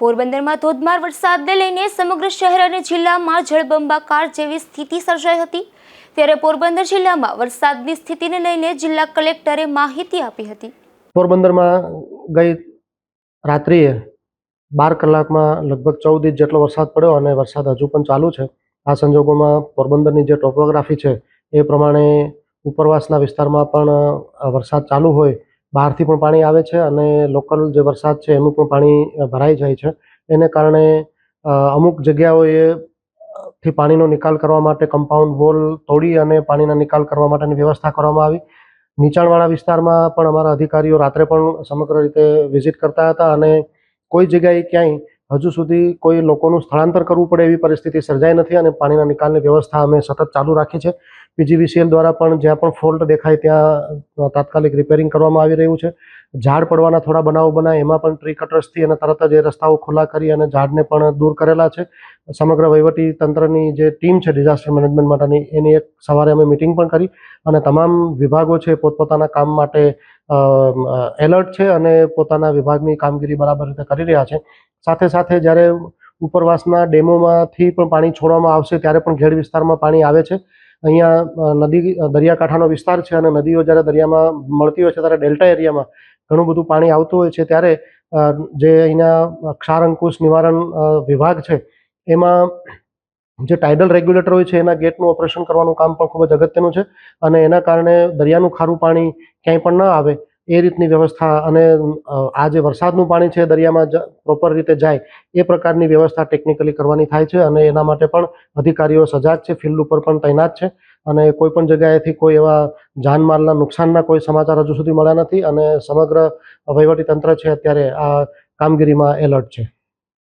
પોરબંદરમાં ધોધમાર વરસાદને લઈને સમગ્ર શહેર અને જિલ્લામાં જળબંબાકાર જેવી સ્થિતિ સર્જાઈ હતી. ત્યારે પોરબંદર જિલ્લામાં વરસાદની સ્થિતિને લઈને જિલ્લા કલેક્ટરે માહિતી આપી હતી. પોરબંદરમાં ગઈ રાત્રિએ બાર કલાકમાં લગભગ ચૌદ ઇંચ જેટલો વરસાદ પડ્યો અને વરસાદ હજુ પણ ચાલુ છે. આ સંજોગોમાં પોરબંદરની જે ટોપોગ્રાફી છે એ પ્રમાણે ઉપરવાસના વિસ્તારમાં પણ વરસાદ ચાલુ હોય બહારથી પણ પાણી આવે છે અને લોકલ જે વરસાદ છે એનું પણ પાણી ભરાઈ જાય છે. એને કારણે અમુક જગ્યાઓએ થી પાણીનો નિકાલ કરવા માટે કમ્પાઉન્ડ વોલ તોડી અને પાણીના નિકાલ કરવા માટેની વ્યવસ્થા કરવામાં આવી. નીચાણવાળા વિસ્તારમાં પણ અમારા અધિકારીઓ રાત્રે પણ સમગ્ર રીતે વિઝિટ કરતા હતા અને કોઈ જગ્યાએ ક્યાંય હજુ સુધી કોઈ લોકોનું સ્થળાંતર કરવું પડે એવી પરિસ્થિતિ સર્જાઈ નથી અને પાણીના નિકાલની વ્યવસ્થા અમે સતત ચાલુ રાખી છે. પીજીવીસીએલ દ્વારા પણ જ્યાં પણ ફોલ્ટ દેખાય ત્યાં તાત્કાલિક રિપેરિંગ કરવામાં આવી રહ્યું છે. ઝાડ પડવાના થોડા બનાવો બનાય, એમાં પણ ટ્રી કટર્સથી અને તરત જ એ રસ્તાઓ ખુલ્લા કરી અને ઝાડને પણ દૂર કરેલા છે. સમગ્ર વહીવટી તંત્રની જે ટીમ છે ડિઝાસ્ટર મેનેજમેન્ટ માટેની, એની એક સવારે અમે મિટિંગ પણ કરી અને તમામ વિભાગો છે પોતપોતાના કામ માટે એલર્ટ છે અને પોતાના વિભાગની કામગીરી બરાબર રીતે કરી રહ્યા છે. સાથે સાથે જ્યારે ઉપરવાસના ડેમોમાંથી પણ પાણી છોડવામાં આવશે ત્યારે પણ ઘેડ વિસ્તારમાં પાણી આવે છે. અહીંયા નદી દરિયાકાંઠાનો વિસ્તાર છે અને નદીઓ જ્યારે દરિયામાં મળતી હોય છે ત્યારે ડેલ્ટા એરિયામાં ઘણું બધું પાણી આવતું હોય છે ત્યારે જે અહીંના ક્ષાર અંકુશ નિવારણ વિભાગ છે, એમાં જે ટાઇડલ રેગ્યુલેટર હોય છે એના ગેટનું ઓપરેશન કરવાનું કામ પણ ખૂબ જ અગત્યનું છે અને એના કારણે દરિયાનું ખારું પાણી ક્યાંય પણ ન આવે. એ રીતની વ્યવસ્થા અને આ જે વરસાદનું પાણી છે દરિયામાં પ્રોપર રીતે જાય, એ પ્રકારની વ્યવસ્થા ટેકનિકલી કરવાની થાય છે અને એના માટે પણ અધિકારીઓ સજાગ છે ફિલ્ડ ઉપર પણ તૈનાત છે અને કોઈ પણ જગ્યાએથી કોઈ એવા જાનમાલના નુકસાનના કોઈ સમાચાર હજુ સુધી મળ્યા નથી અને સમગ્ર વહીવટી તંત્ર છે અત્યારે આ કામગીરીમાં એલર્ટ છે.